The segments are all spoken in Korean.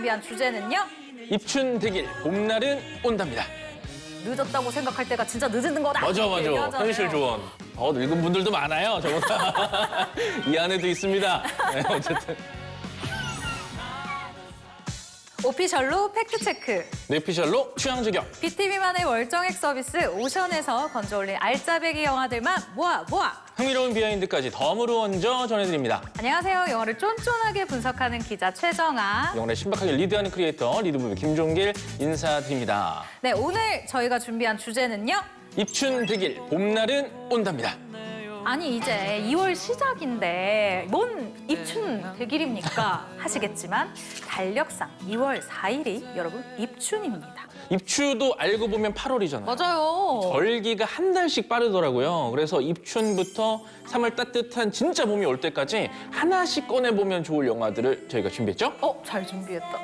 준비한 주제는요. 입춘 대길 봄날은 온답니다. 늦었다고 생각할 때가 진짜 늦은 거다. 맞아 이렇게 맞아 얘기하잖아요. 현실 조언. 더 늙은 분들도 많아요 저보다 이 안에도 있습니다. 네, 어쨌든 오피셜로 팩트체크. 뇌피셜로 취향 저격. BTV만의 월정액 서비스 오션에서 건져 올린 알짜배기 영화들만 모아 모아. 흥미로운 비하인드까지 덤으로 얹어 전해드립니다. 안녕하세요. 영화를 쫀쫀하게 분석하는 기자 최정아. 영화를 신박하게 리드하는 크리에이터 리드부부 김종길 인사드립니다. 네, 오늘 저희가 준비한 주제는요. 입춘 대길 봄날은 온답니다. 아니 이제 2월 시작인데 뭔 입춘 대길입니까 하시겠지만 달력상 2월 4일이 여러분 입춘입니다. 입추도 알고 보면 8월이잖아요. 맞아요. 절기가 한 달씩 빠르더라고요. 그래서 입춘부터 3월 따뜻한 진짜 봄이 올 때까지 하나씩 꺼내보면 좋을 영화들을 저희가 준비했죠. 어, 잘 준비했다.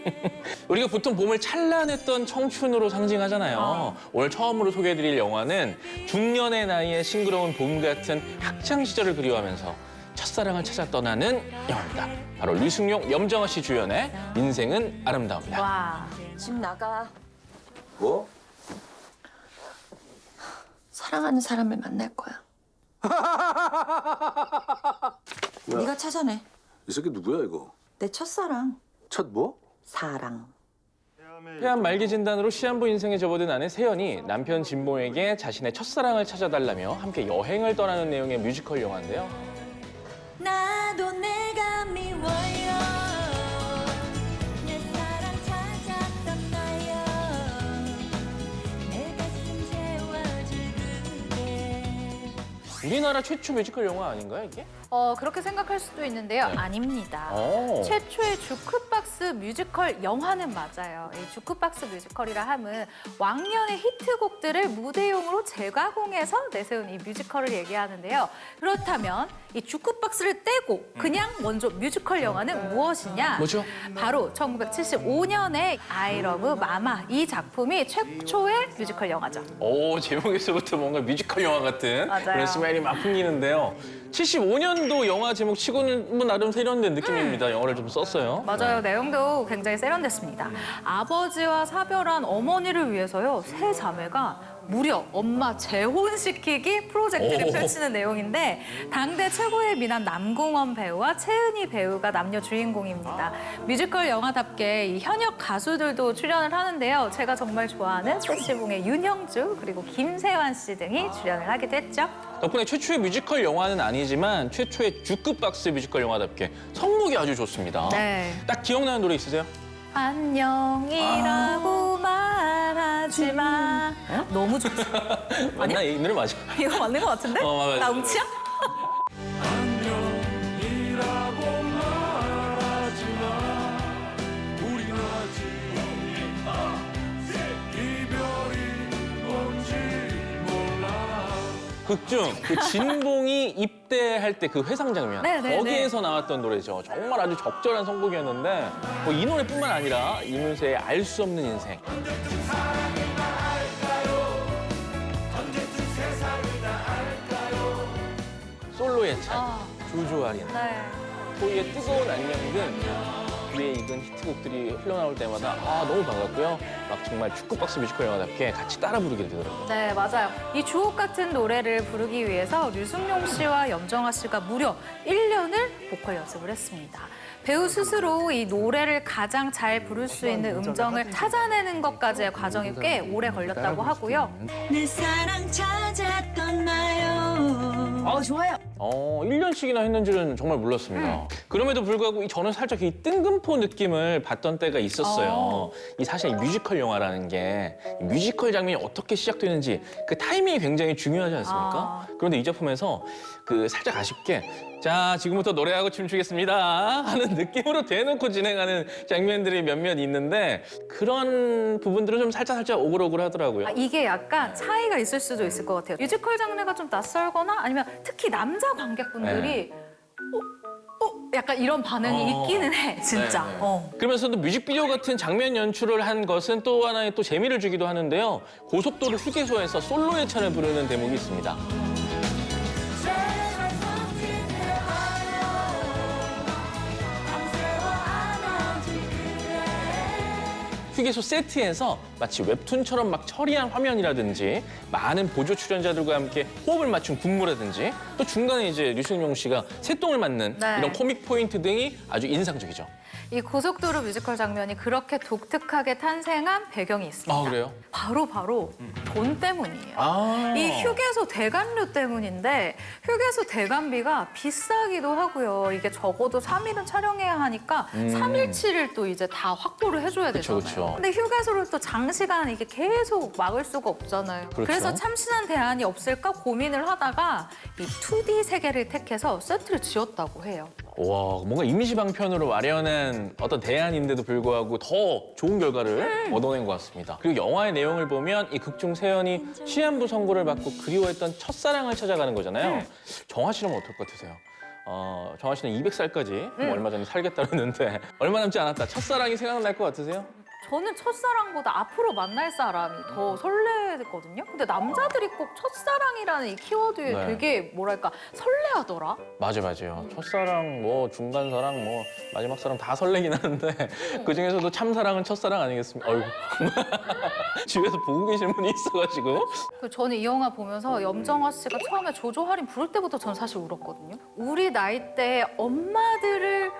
우리가 보통 봄을 찬란했던 청춘으로 상징하잖아요. 오늘 처음으로 소개해드릴 영화는 중년의 나이에 싱그러운 봄 같은 학창 시절을 그리워하면서 첫사랑을 찾아 떠나는 영화입니다. 바로 류승용, 염정아 씨 주연의 인생은 아름다웁니다. 와. 집 나가. 뭐? 사랑하는 사람을 만날 거야. 네가 찾아내. 이 새끼 누구야 이거? 내 첫사랑. 첫 뭐? 사랑. 폐암 말기 진단으로 시한부 인생에 접어든 아내 세연이 남편 진모에게 자신의 첫사랑을 찾아달라며 함께 여행을 떠나는 내용의 뮤지컬 영화인데요. 나도 내가 미워요 우리나라 최초 뮤지컬 영화 아닌가요, 이게? 어, 그렇게 생각할 수도 있는데요. 네. 아닙니다. 오. 최초의 주크박스 뮤지컬 영화는 맞아요. 이 주크박스 뮤지컬이라 함은 왕년의 히트곡들을 무대용으로 재가공해서 내세운 이 뮤지컬을 얘기하는데요. 그렇다면 이 주크박스를 떼고 그냥 먼저 뮤지컬 영화는 무엇이냐? 뭐죠? 바로 1975년에 I Love Mama 이 작품이 최초의 뮤지컬 영화죠. 오, 제목에서부터 뭔가 뮤지컬 영화 같은 맞아요. 그런 스멜이 막 풍기는데요. 75년도 영화 제목 치고는 뭐 나름 세련된 느낌입니다. 영어를 좀 썼어요. 맞아요. 내용도 굉장히 세련됐습니다. 아버지와 사별한 어머니를 위해서요. 세 자매가 무려 엄마 재혼시키기 프로젝트를 오. 펼치는 내용인데 당대 최고의 미남 남궁원 배우와 채은이 배우가 남녀 주인공입니다. 뮤지컬 영화답게 이 현역 가수들도 출연을 하는데요. 제가 정말 좋아하는 세시봉의 윤형주 그리고 김세환 씨 등이 출연을 하기도 했죠. 덕분에 최초의 뮤지컬 영화는 아니지만 최초의 주크박스 뮤지컬 영화답게 성목이 아주 좋습니다. 네. 딱 기억나는 노래 있으세요? 안녕이라고 말하지 마. 너무 좋죠. 맞나? 이 노래 맞아. 이거 맞는 것 같은데? 어, 맞아요. 나 음치야? 극중 그 진봉이 입대할 때 그 회상 장면 네, 네, 거기에서 나왔던 노래죠. 정말 아주 적절한 선곡이었는데 뭐 이 노래뿐만 아니라 이문세의 알 수 없는 인생. 솔로의 찬, 아. 조조아린, 네. 토이의 뜨거운 안녕 등 위에 익은 히트곡들이 흘러나올 때마다 아 너무 반갑고요. 막 정말 축구박스 뮤지컬 영화답게 같이 따라 부르게 되더라고요. 네, 맞아요. 이 주옥 같은 노래를 부르기 위해서 류승용 씨와 염정아 씨가 무려 1년을 보컬 연습을 했습니다. 배우 스스로 이 노래를 가장 잘 부를 수 있는 음정을 찾아내는 것까지의 과정이 꽤 오래 걸렸다고 하고요. 내 사랑 찾았던 나요 어, 1년씩이나 했는지는 정말 몰랐습니다. 그럼에도 불구하고 이- 저는 살짝 이 뜬금포 느낌을 받던 때가 있었어요. 어. 이 사실 이 뮤지컬 영화라는 게이 뮤지컬 장면이 어떻게 시작되는지 그 타이밍이 굉장히 중요하지 않습니까? 아. 그런데 이 작품에서 그 살짝 아쉽게 자 지금부터 노래하고 춤추겠습니다 하는 느낌으로 대놓고 진행하는 장면들이 몇몇 있는데 그런 부분들은 좀 살짝 살짝 오글오글 하더라고요. 아, 이게 약간 차이가 있을 수도 있을 것 같아요. 뮤지컬 장르가 좀 낯설거나 아니면 특히 남자 관객분들이 어? 어? 약간 이런 반응이 네. 어. 있기는 해, 진짜. 네, 네. 어. 그러면서도 뮤직비디오 같은 장면 연출을 한 것은 또 하나의 또 재미를 주기도 하는데요. 고속도로 휴게소에서 솔로의 차를 부르는 대목이 있습니다. 휴게소 세트에서 마치 웹툰처럼 막 처리한 화면이라든지 많은 보조 출연자들과 함께 호흡을 맞춘 군무라든지 또 중간에 이제 류승용 씨가 새똥을 맞는 네. 이런 코믹 포인트 등이 아주 인상적이죠. 이 고속도로 뮤지컬 장면이 그렇게 독특하게 탄생한 배경이 있습니다. 아, 그래요? 바로 바로 돈 때문이에요. 아. 이 휴게소 대관료 때문인데 휴게소 대관비가 비싸기도 하고요. 이게 적어도 3일은 촬영해야 하니까 음. 삼 3일치를 또 이제 다 확보를 해줘야 그쵸, 되잖아요. 그쵸. 근데 휴게소를 또 장시간 이게 계속 막을 수가 없잖아요. 그렇죠. 래서 참신한 대안이 없을까 고민을 하다가 이 2D 세계를 택해서 세트를 지었다고 해요. 와, 뭔가 이미지 방편으로 마련한 어떤 대안인데도 불구하고 더 좋은 결과를 얻어낸 것 같습니다. 그리고 영화의 내용을 보면 이 극중 세연이 시한부 선고를 받고 그리워했던 첫사랑을 찾아가는 거잖아요. 정화 씨는 어떨 것 같으세요? 어, 정화 씨는 200살까지 얼마 전에 살겠다 그랬는데 얼마 남지 않았다. 첫사랑이 생각날 것 같으세요? 저는 첫사랑보다 앞으로 만날 사람이 더 설레거든요. 근데 남자들이 꼭 첫사랑이라는 이 키워드에 네. 되게 뭐랄까 설레하더라. 맞아 맞아요. 첫사랑, 뭐 중간 사랑, 뭐 마지막 사랑 다 설레긴 하는데 그 중에서도 참사랑은 첫사랑 아니겠습니까? 어이구. 집에서 보고 계신 분이 있어가지고 그 저는 이 영화 보면서 염정아 씨가 처음에 조조 할인 부를 때부터 전 사실 울었거든요. 우리 나이 때 엄마들을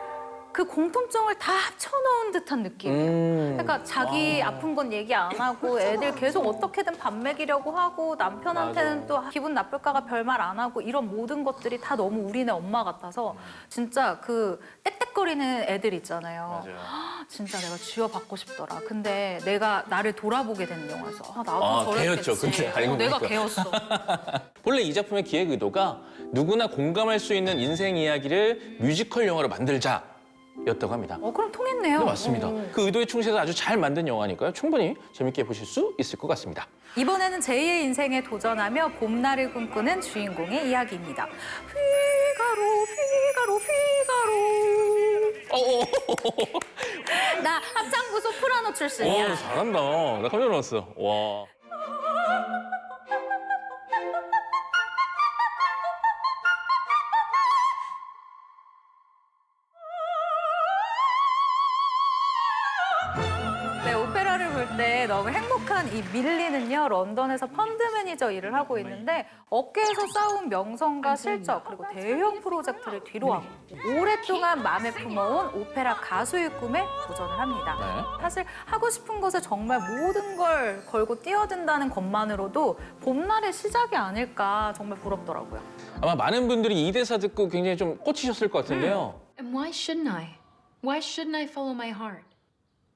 그 공통점을 다 합쳐놓은 듯한 느낌. 음. 그러니까 자기 아 픈 건 얘기 안 하고 애들 계속 어떻게든 밥 먹이려고 하고 남편한테는 또 기분 나쁠까가 별말 안 하고 이런 모든 것들이 다 너무 우리네 엄마 같아서 진짜 그 땡땡거리는 애들 있잖아요. 맞아요. 진짜 내가 쥐어받고 싶더라. 근데 내가 나를 돌아보게 되는 영화에서 아, 나도 아, 저랬겠지. 개였죠, 근데 알고 어, 내가 보니까. 개였어. 본래 이 작품의 기획 의도가 누구나 공감할 수 있는 인생 이야기를 뮤지컬 영화로 만들자. 였다고 합니다. 어 그럼 통했네요. 네, 맞습니다. 어. 그 의도에 충실해서 아주 잘 만든 영화니까요. 충분히 재밌게 보실 수 있을 것 같습니다. 이번에는 제2의 인생에 도전하며 봄날을 꿈꾸는 주인공의 이야기입니다. 피가로 피가로 피가로 어, 어, 나 합창부 소프라노 어, 출신이야. 잘한다. 나 깜짝 놀랐어. 와. 이 밀리는요, 런던에서 펀드 매니저 일을 하고 있는데 어깨에서 쌓은 명성과 실적 그리고 대형 프로젝트를 뒤로하고 오랫동안 마음에 품어온 오페라 가수의 꿈에 도전을 합니다. 네. 사실 하고 싶은 것에 정말 모든 걸 걸고 뛰어든다는 것만으로도 봄날의 시작이 아닐까 정말 부럽더라고요. 아마 많은 분들이 이 대사 듣고 굉장히 좀 꽂히셨을 것 같은데요. And why shouldn't I? Why shouldn't I follow my heart?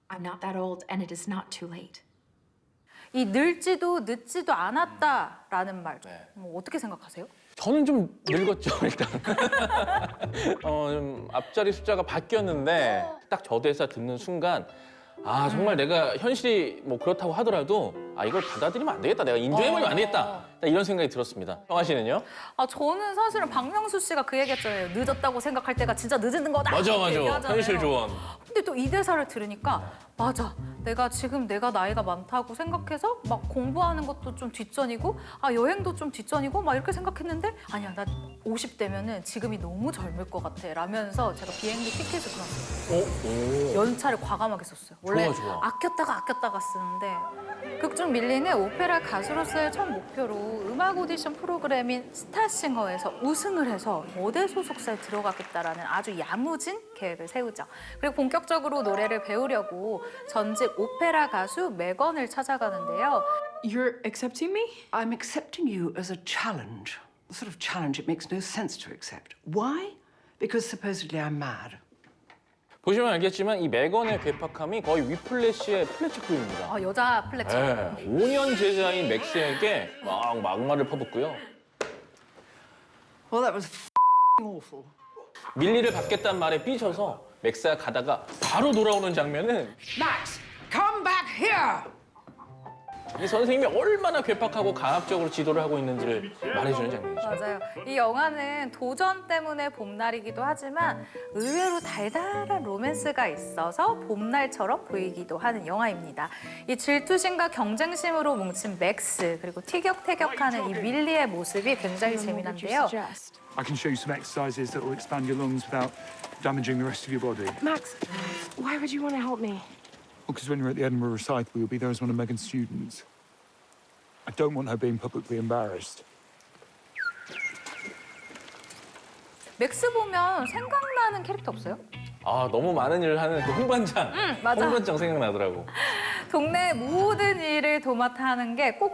I'm not that old and it is not too late. 이 늙지도 늦지도 않았다라는 말 네. 뭐 어떻게 생각하세요? 저는 좀 늙었죠 일단. 어, 좀 앞자리 숫자가 바뀌었는데 딱 저 대사 듣는 순간 아 정말 내가 현실이 뭐 그렇다고 하더라도 아 이걸 받아들이면 안 되겠다. 내가 인정해버리면 안 되겠다. 딱 이런 생각이 들었습니다. 형아 씨는요? 아 저는 사실은 박명수 씨가 그 얘기했잖아요. 늦었다고 생각할 때가 진짜 늦은 거다. 맞아 이렇게 맞아. 얘기하잖아요. 현실 조언. 근데 또 이 대사를 들으니까 맞아. 내가 지금 내가 나이가 많다고 생각해서 막 공부하는 것도 좀 뒷전이고 아 여행도 좀 뒷전이고 막 이렇게 생각했는데 아니야 나 50대면은 지금이 너무 젊을 것 같아 라면서 제가 비행기 티켓을 끊었어요. 오. 연차를 과감하게 썼어요. 원래 좋아, 좋아. 아꼈다가 아꼈다가 쓰는데 극중 밀리는 오페라 가수로서의 첫 목표로 음악 오디션 프로그램인 스타싱어에서 우승을 해서 모델 소속사에 들어가겠다라는 아주 야무진 계획을 세우죠. 그리고 본격적으로 노래를 배우려고 전직 오페라 가수 메건을 찾아가는데요. You're accepting me? I'm accepting you as a challenge. The sort of challenge it makes no sense to accept. Why? Because supposedly I'm mad. 보시면 알겠지만 이 매건의 괴팍함이 거의 위플래시의 플래치급입니다. 아, 여자 플래처. 네, 5년 제자인 맥스에게 막 막말을 퍼붓고요. Well, that was awful. 밀리를 받겠다는 말에 삐져서 맥스가 가다가 바로 돌아오는 장면은 Max, come back here! 이 선생님이 얼마나 괴팍하고 강압적으로 지도를 하고 있는지를 말해주는 장면이죠. 맞아요. 이 영화는 도전 때문에 봄날이기도 하지만 의외로 달달한 로맨스가 있어서 봄날처럼 보이기도 하는 영화입니다. 이 질투심과 경쟁심으로 뭉친 맥스 그리고 티격태격하는 이 밀리의 모습이 굉장히 재미난데요. suggest? I can show you some exercises that will expand your lungs without damaging the rest of your body. Max, why would you want to help me? Because when you're at the Edinburgh recital, you'll be there as one of Megan's students. I don't want her being publicly embarrassed. 맥스 보면 생각나는 캐릭터 없어요? 아 너무 많은 일을 하는 그 홍반장. 응, 맞아. 홍반장 생각나더라고. 동네 모든 일을 도맡아 하는 게 꼭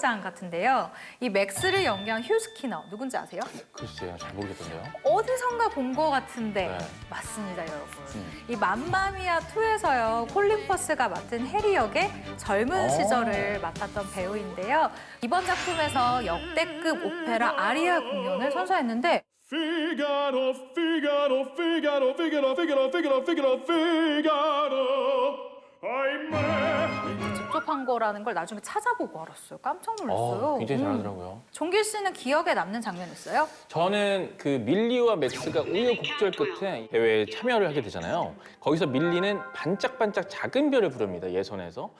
홍반장 같은데요. 이 맥스를 연기한 휴 스키너 누군지 아세요? 글쎄요, 잘 모르겠던데요. 어디선가 본것 같은데 네. 맞습니다, 여러분. 음. 이 맘마미아 2에서요 콜린 퍼스가 맡은 해리 역의 젊은 어. 시절을 맡았던 배우인데요. 이번 작품에서 역대급 오페라 아리아 공연을 선사했는데 Figaro, Figaro, Figaro, Figaro, Figaro, Figaro, Figaro, Figaro. ahimè. 직접 한 거라는 걸 나중에 찾아보고 알았어요. 깜짝 놀랐어요. 어, 굉장히 음. 잘하더라고요. 종길 씨는 기억에 남는 장면 있어요? 저는 그 밀리와 맥스가 우여곡절 끝에 대회에 참여를 하게 되잖아요. 거기서 밀리는 반짝반짝 작은 별을 부릅니다. 예선에서.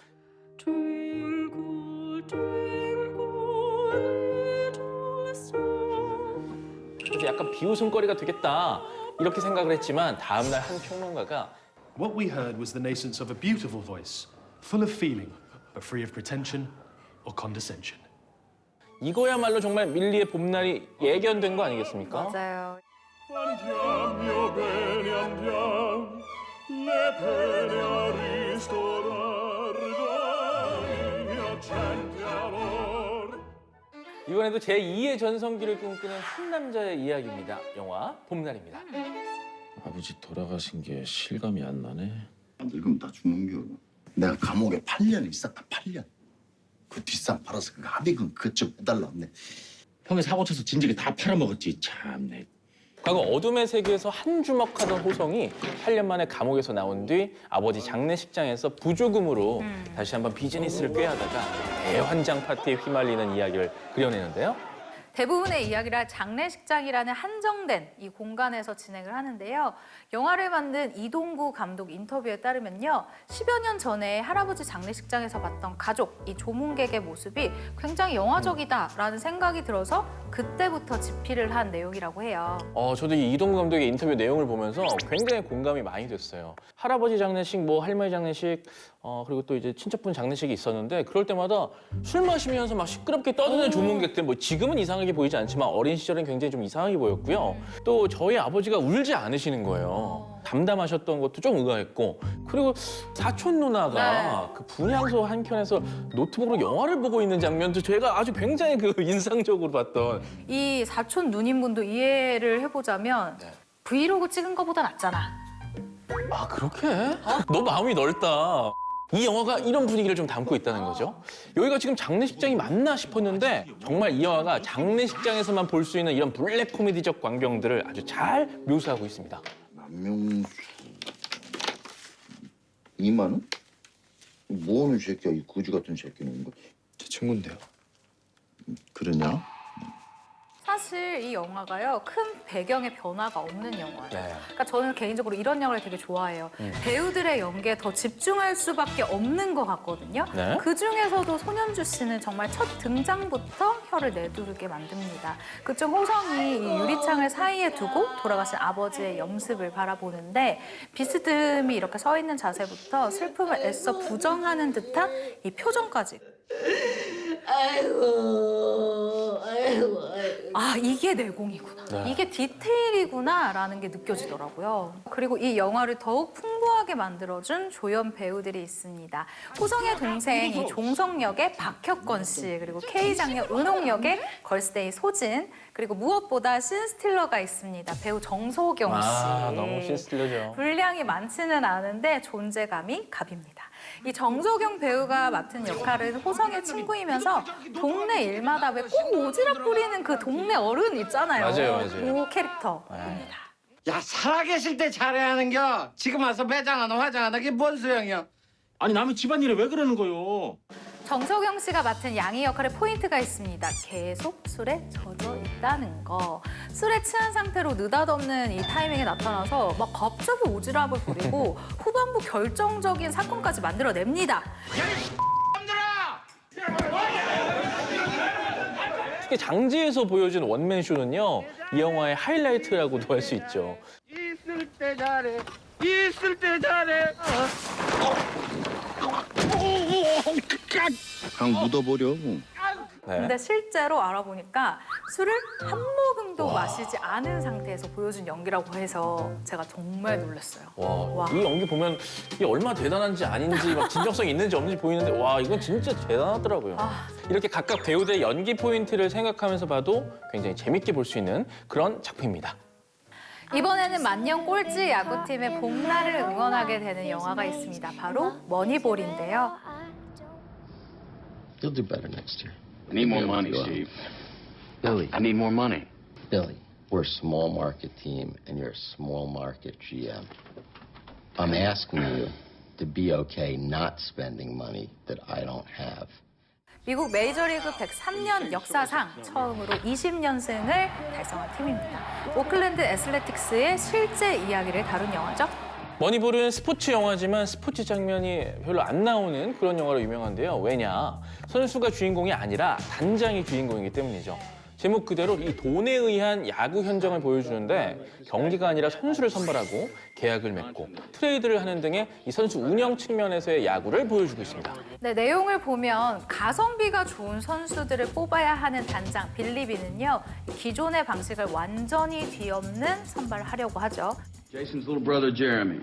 그래서 약간 비웃음거리가 되겠다 이렇게 생각을 했지만 다음날 한 평론가가 What we heard was the nascence of a beautiful voice, full of feeling, but free of pretension or condescension. 이거야말로 정말 밀리의 봄날이 예견된 거 아니겠습니까? 맞아요. 이번에도 제2의 전성기를 꿈꾸는 한 남자의 이야기입니다. 영화 봄날입니다. 아버지 돌아가신 게 실감이 안 나네. 늙으면 다 죽는겨. 내가 감옥에 8년 있었다, 8년. 그 뒷산 팔아서 그 합의금 그것 좀 해달라네. 형이 사고 쳐서 진즉에 다 팔아먹었지. 참네. 과거 어둠의 세계에서 한 주먹하던 호성이 8년 만에 감옥에서 나온 뒤 아버지 장례식장에서 부조금으로 다시 한번 비즈니스를 꾀하다가 대환장 파티에 휘말리는 이야기를 그려내는데요. 대부분의 이야기를 장례식장이라는 한정된 이 공간에서 진행을 하는데요. 영화를 만든 이동구 감독 인터뷰에 따르면요. 10여 년 전에 할아버지 장례식장에서 봤던 가족, 이 조문객의 모습이 굉장히 영화적이다라는 생각이 들어서 그때부터 집필을 한 내용이라고 해요. 어, 저도 이 이동구 감독의 인터뷰 내용을 보면서 굉장히 공감이 많이 됐어요. 할아버지 장례식, 뭐 할머니 장례식, 어, 그리고 또 이제 친척분 장례식이 있었는데 그럴 때마다 술 마시면서 막 시끄럽게 떠드는 조문객들, 뭐 지금은 이상하게 보이지 않지만 어린 시절엔 굉장히 좀 이상하게 보였고요. 또 저희 아버지가 울지 않으시는 거예요. 담담하셨던 것도 좀 의아했고 그리고 사촌 누나가 그 분향소 한 켠에서 노트북으로 영화를 보고 있는 장면도 제가 아주 굉장히 그 인상적으로 봤던 이 사촌 누님분도 이해를 해보자면 네. 브이로그 찍은 거보다 낫잖아. 아 그렇게? 너 마음이 넓다. 이 영화가 이런 분위기를 좀 담고 있다는 거죠. 여기가 지금 장례식장이 맞나 싶었는데 정말 이 영화가 장례식장에서만 볼 수 있는 이런 블랙 코미디적 광경들을 아주 잘 묘사하고 있습니다. 남명수 2만 원? 뭐하는 새끼야, 이 거지 같은 새끼는. 이거. 제 친구인데요. 그러냐? 사실 이 영화가요 큰 배경의 변화가 없는 영화예요. 네. 그러니까 저는 개인적으로 이런 영화를 되게 좋아해요. 배우들의 연기에 더 집중할 수밖에 없는 것 같거든요. 네. 그 중에서도 손현주 씨는 정말 첫 등장부터 혀를 내두르게 만듭니다. 그중 호성이 이 유리창을 사이에 두고 돌아가신 아버지의 염습을 바라보는데 비스듬히 이렇게 서 있는 자세부터 슬픔을 애써 부정하는 듯한 이 표정까지. 아이고, 아 이게 내공이구나 네. 이게 디테일이구나라는 게 느껴지더라고요 그리고 이 영화를 더욱 풍부하게 만들어준 조연 배우들이 있습니다 호성의 동생 이 종성 역의 박혁건 씨 그리고 K 장녀 은홍 역의 걸스데이 소진 그리고 무엇보다 신스틸러가 있습니다 배우 정소경 씨 아 너무 신스틸러죠. 분량이 많지는 않은데 존재감이 갑입니다. 이 정소경 배우가 맡은 역할은 호성의 친구이면서 동네 일마다 왜 꼭 오지랖 부리는 그 동네 어른 있잖아요. 맞아요, 맞아요. 그 캐릭터입니다. 야 살아계실 때 잘해야 하는겨. 지금 와서 매장하나 화장하나 그게 뭔 소용이야? 아니 남의 집안일에 왜 그러는 거요? 정소경 씨가 맡은 양희 역할에 포인트가 있습니다. 계속 술에 젖어 있다 는 거. 술에 취한 상태로 느닷없는 이 타이밍에 나타나서 막 갑자기 오지랖을 부리고 후반부 결정적인 사건까지 만들어냅니다. 특히 장지에서 보여준 원맨 쇼는요 이 영화의 하이라이트라고도 할 수 있죠. 있을 때 잘해. 있을 때 잘해. 그냥 묻어버려. 네. 근데 실제로 알아보니까 술을 한 모금도 마시지 않은 상태에서 보여준 연기라고 해서 제가 정말 놀랐어요. 와, 와. 이 연기 보면 이게 얼마나 대단한지 아닌지 막 진정성이 있는지 없는지 보이는데 와 이건 진짜 대단하더라고요. 아. 이렇게 각각 배우들의 연기 포인트를 생각하면서 봐도 굉장히 재밌게 볼 수 있는 그런 작품입니다. 이번에는 만년 꼴찌 야구팀의 봄날을 응원하게 되는 영화가 있습니다. 바로 머니볼인데요. You'll do better next year. I need more money, Steve. Billy. I need more money. Billy, we're a small market team and you're a small market GM. I'm asking you to be okay not spending money that I don't have. 미국 메이저리그 103년 역사상 처음으로 20연승을 달성한 팀입니다. 오클랜드 애슬레틱스의 실제 이야기를 다룬 영화죠. 머니볼은 스포츠 영화지만 스포츠 장면이 별로 안 나오는 그런 영화로 유명한데요. 왜냐? 선수가 주인공이 아니라 단장이 주인공이기 때문이죠. 제목 그대로 이 돈에 의한 야구 현장을 보여주는데 경기가 아니라 선수를 선발하고 계약을 맺고 트레이드를 하는 등의 이 선수 운영 측면에서의 야구를 보여주고 있습니다. 네, 내용을 보면 가성비가 좋은 선수들을 뽑아야 하는 단장 빌리비는요. 기존의 방식을 완전히 뒤엎는 선발을 하려고 하죠. Jason's little brother, Jeremy.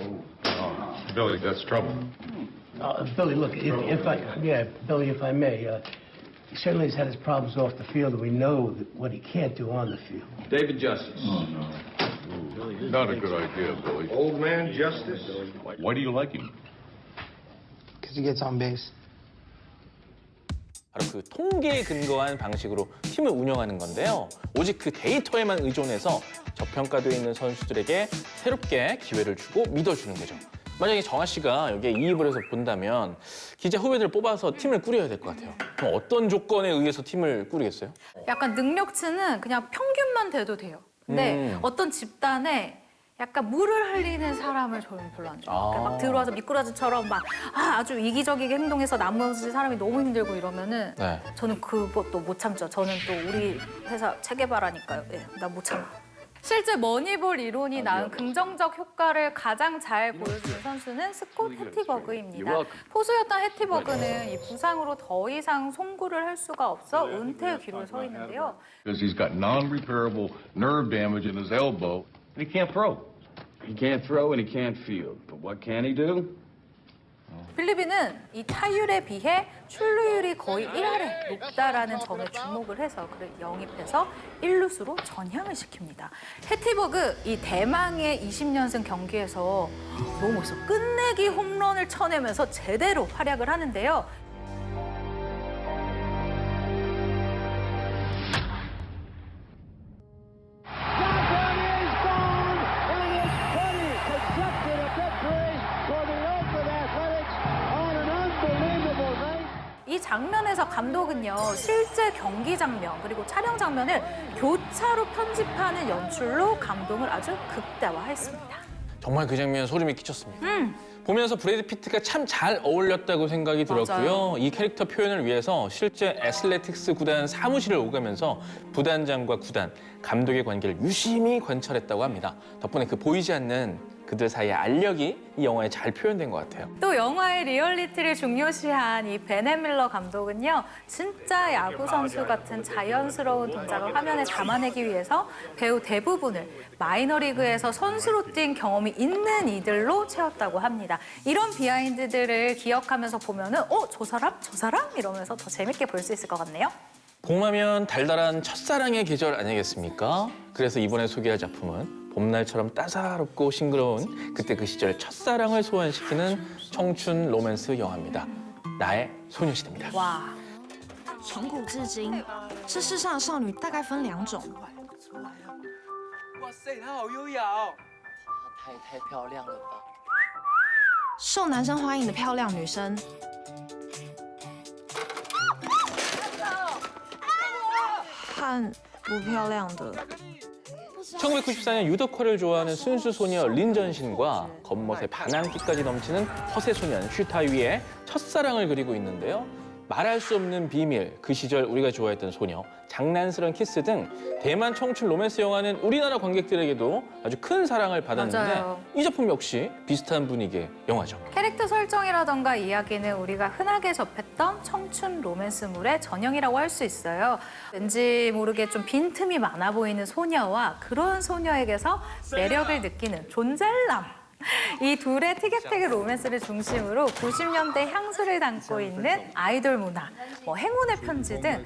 oh Billy, that's trouble. Uh, Billy, look, if, if I, yeah, Billy, if I may, uh, he certainly has had his problems off the field, and we know that what he can't do on the field. David Justice. Not a good idea, Billy. Old man Justice? Why do you like him? Because he gets on base. 바로 그 통계에 근거한 방식으로 팀을 운영하는 건데요. 오직 그 데이터에만 의존해서 저평가되어 있는 선수들에게 새롭게 기회를 주고 믿어주는 거죠. 만약에 정아 씨가 여기에 이입을 해서 본다면 기자 후배들을 뽑아서 팀을 꾸려야 될 것 같아요. 그럼 어떤 조건에 의해서 팀을 꾸리겠어요? 약간 능력치는 그냥 평균만 돼도 돼요. 근데 음. 어떤 집단에 약간 물을 흘리는 사람을 저는 별로 안 좋아해요. 그러니까 아. 막 들어와서 미꾸라지처럼 막 아, 아주 이기적이게 행동해서 나머지 사람이 너무 힘들고 이러면은 네. 저는 그것도 못 참죠. 저는 또 우리 회사 체계바라니까요. 예, 나 못 참아. 실제 머니볼 이론이 낳은 긍정적 효과를 가장 잘 보여주는 선수는 스콧 해티버그입니다. 포수였던 해티버그는 이 부상으로 더 이상 송구를 할 수가 없어 은퇴 기로에 서 있는데요. Because he's got non-repairable nerve damage in his elbow, and he can't throw. He can't throw and he can't field. But what can he do? 필리핀은 이 타율에 비해 출루율이 거의 1할에 높다라는 점에 주목을 해서 그를 영입해서 1루수로 전향을 시킵니다. 해티버그 이 대망의 20년승 경기에서 너무 멋있어. 끝내기 홈런을 쳐내면서 제대로 활약을 하는데요. 감독은요 실제 경기 장면 그리고 촬영 장면을 교차로 편집하는 연출로 감동을 아주 극대화했습니다. 정말 그 장면 소름이 끼쳤습니다. 음. 보면서 브래드 피트가 참 잘 어울렸다고 생각이 들었고요. 맞아요. 이 캐릭터 표현을 위해서 실제 애슬레틱스 구단 사무실을 오가면서 부단장과 구단, 감독의 관계를 유심히 관찰했다고 합니다. 덕분에 그 보이지 않는 그들 사이의 알력이 이 영화에 잘 표현된 것 같아요. 또 영화의 리얼리티를 중요시한 이 베네 밀러 감독은요 진짜 야구 선수 같은 자연스러운 동작을 화면에 담아내기 위해서 배우 대부분을 마이너리그에서 선수로 뛴 경험이 있는 이들로 채웠다고 합니다. 이런 비하인드들을 기억하면서 보면은 어 저 사람 저 사람 이러면서 더 재밌게 볼 수 있을 것 같네요. 봄하면 달달한 첫사랑의 계절 아니겠습니까? 그래서 이번에 소개할 작품은 봄날처럼 따사롭고 싱그러운 그때 그 시절 첫사랑을 소환시키는 청춘 로맨스 영화입니다. 나의 소녀시대입니다. 와. 从古至今，这世上的少女大概分两种，哇塞，她好优雅哦！太太漂亮了吧！ 受男生欢迎的漂亮女生， 和不漂亮的。 1994년 유덕화를 좋아하는 순수 소녀 린전신과 겉멋에 반항기까지 넘치는 허세 소년 슈타위의 첫사랑을 그리고 있는데요. 말할 수 없는 비밀, 그 시절 우리가 좋아했던 소녀, 장난스러운 키스 등 대만 청춘 로맨스 영화는 우리나라 관객들에게도 아주 큰 사랑을 받았는데 맞아요. 이 작품 역시 비슷한 분위기의 영화죠. 캐릭터 설정이라던가 이야기는 우리가 흔하게 접했던 청춘 로맨스물의 전형이라고 할 수 있어요. 왠지 모르게 좀 빈틈이 많아 보이는 소녀와 그런 소녀에게서 매력을 느끼는 존잘남. 이 둘의 티격태격 로맨스를 중심으로 90년대 향수를 담고 있는 아이돌 문화, 뭐 행운의 편지 등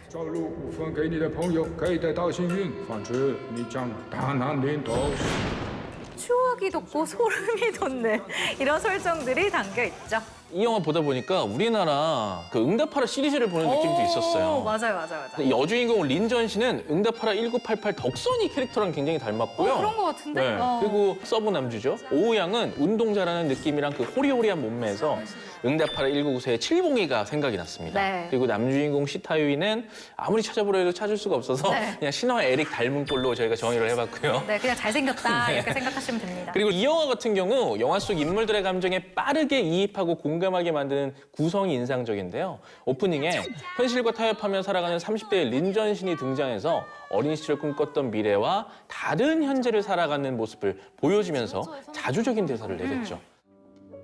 추억이 돋고 소름이 돋는 이런 설정들이 담겨 있죠. 이 영화 보다 보니까 우리나라 그 응답하라 시리즈를 보는 느낌도 오, 있었어요. 맞아요, 맞아요, 맞아요. 여주인공 린전 씨는 응답하라 1988 덕선이 캐릭터랑 굉장히 닮았고요. 어, 그런 것 같은데? 네. 어. 그리고 서브 남주죠. 오우 양은 운동 잘하는 느낌이랑 그 호리호리한 몸매에서 응답하라 199세의 칠봉이가 생각이 났습니다. 네. 그리고 남주인공 시타유이는 아무리 찾아보려 해도 찾을 수가 없어서 네. 그냥 신화와 에릭 닮은 꼴로 저희가 정의를 해봤고요. 네, 그냥 잘생겼다 네. 이렇게 생각하시면 됩니다. 그리고 이 영화 같은 경우 영화 속 인물들의 감정에 빠르게 이입하고 공감하게 만드는 구성이 인상적인데요. 오프닝에 현실과 타협하며 살아가는 30대의 린전 신이 등장해서 어린 시절 꿈꿨던 미래와 다른 현재를 살아가는 모습을 보여주면서 자주적인 대사를 내뱉죠.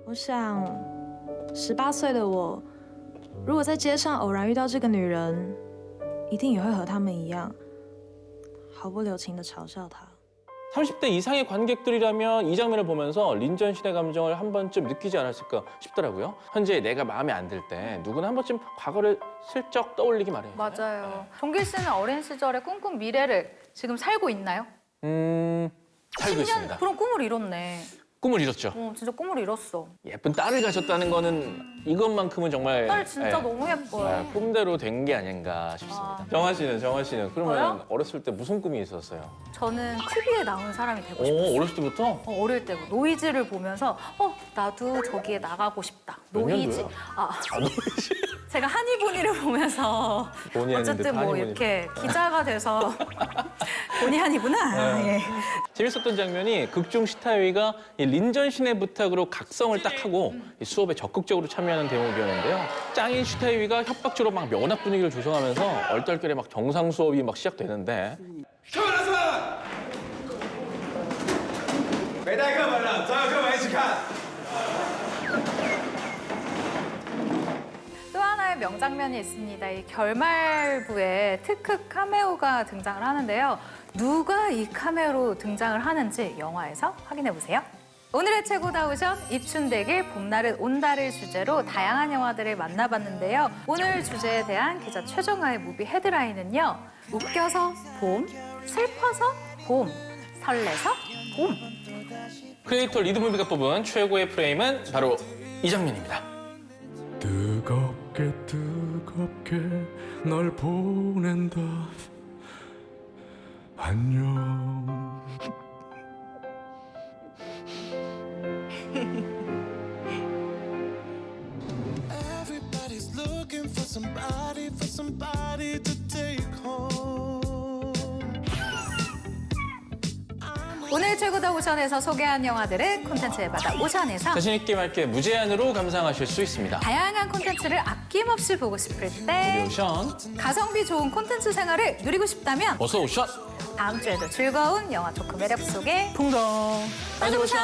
我想，十八岁的我，如果在街上偶然遇到这个女人，一定也会和他们一样，毫不留情的嘲笑她。 30대 이상의 관객들이라면 이 장면을 보면서 린전 신의 감정을 한 번쯤 느끼지 않았을까 싶더라고요. 현재 내가 마음에 안 들 때 누구나 한 번쯤 과거를 슬쩍 떠올리기 마련이에요. 맞아요. 종길 씨는 어린 시절에 꿈꾼 미래를 지금 살고 있나요? 음, 살고 10년 있습니다. 그럼 꿈을 이뤘네. 꿈을 이뤘죠. 어, 진짜 꿈을 이뤘어. 예쁜 딸을 가졌다는 거는 이것만큼은 정말 딸 진짜 예, 너무 예뻐요. 예, 꿈대로 된 게 아닌가 싶습니다. 아. 정화 씨는 정화 씨는 그러면 저요? 어렸을 때 무슨 꿈이 있었어요? 저는 TV에 나오는 사람이 되고 싶었어요. 오, 어렸을 때부터 어, 어릴 때고 노이즈를 보면서 어 나도 저기에 나가고 싶다. 몇 노이즈. 년도야? 아 아, 노이즈. 제가 한이보니를 보면서 본의 아닌 듯 어쨌든 뭐 한이보니. 이렇게 기자가 돼서 본의 아니구나. 네. 예. 재밌었던 장면이 극중 시타위가 이 린전 신의 부탁으로 각성을 딱 네. 하고 음. 이 수업에 적극적으로 참여하는 대목이었는데요. 짱인 슈타이위가 협박주로 막 면학 분위기를 조성하면서 얼떨결에 막 정상 수업이 막 시작되는데 결혼하자! 매달 가 말라. 자, 그럼 아이스 가. 또 하나의 명장면이 있습니다. 이 결말부에 특급 카메오가 등장을 하는데요. 누가 이 카메오로 등장을 하는지 영화에서 확인해 보세요. 오늘의 최고다 오션 입춘대길 봄날은 온다를 주제로 다양한 영화들을 만나봤는데요. 오늘 주제에 대한 기자 최정아의 무비 헤드라인은요. 웃겨서 봄, 슬퍼서 봄, 설레서 봄. 크리에이터 리드무비가 뽑은 최고의 프레임은 바로 이 장면입니다. 뜨겁게 뜨겁게 널 보낸다. 안녕. Everybody's looking for somebody, for somebody to take home. 오늘 최고다 오션에서 소개한 영화들을 콘텐츠에 받아 오션에서 자신 있게 맑게 무제한으로 감상하실 수 있습니다. 다양한 콘텐츠를 아낌없이 보고 싶을 때 오션. 가성비 좋은 콘텐츠 생활을 누리고 싶다면 어서 오션. 다음 주에도 즐거운 영화 토크 매력 속에 풍덩. 빠져오션